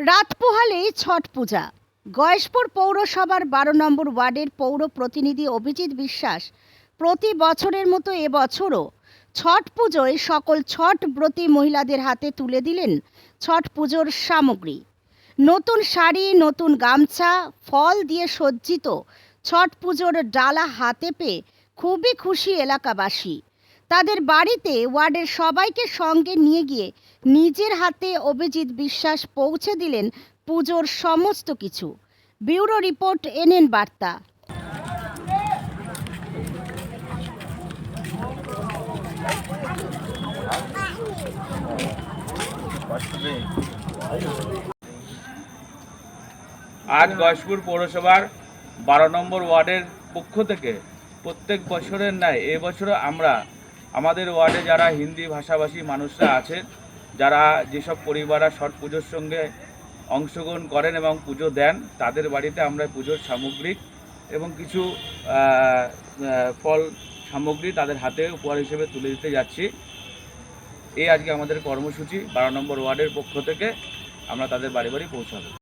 রাত পোহালেই ছট পূজা। গয়েশপুর পৌরসভার বারো নম্বর ওয়ার্ডের পৌর প্রতিনিধি অভিজিৎ বিশ্বাস প্রতি বছরের মতো এবছরও ছট পুজোয় সকল ছট ব্রতী মহিলাদের হাতে তুলে দিলেন ছট পুজোর সামগ্রী। নতুন শাড়ি, নতুন গামছা, ফল দিয়ে সজ্জিত ছট পুজোর ডালা হাতে পেয়ে খুবই খুশি এলাকাবাসী। তাদের বাড়িতে ওয়ার্ডের সবাইকে সঙ্গে নিয়ে গিয়ে নিজের হাতে অভিজিৎ বিশ্বাস পৌঁছে দিলেন পুজোর সমস্ত কিছু। ব্যুরো রিপোর্ট এনএন বার্তা। আজ গয়েশপুর পৌরসভার বারো নম্বর ওয়ার্ডের পক্ষ থেকে প্রত্যেক বছরের ন্যায় এবছরও আমরা আমাদের ওয়ার্ডে যারা হিন্দি ভাষাভাষী মানুষরা আছেন যারা যেসব পরিবাররা ছট পুজোর সঙ্গে অংশগ্রহণ করেন এবং পুজো দেন, তাদের বাড়িতে আমরা পুজোর সামগ্রিক এবং কিছু ফল সামগ্রী তাদের হাতে উপহার হিসেবে তুলে দিতে যাচ্ছি। এই আজকে আমাদের কর্মসূচি বারো নম্বর ওয়ার্ডের পক্ষ থেকে আমরা তাদের বাড়ি বাড়ি পৌঁছাবো।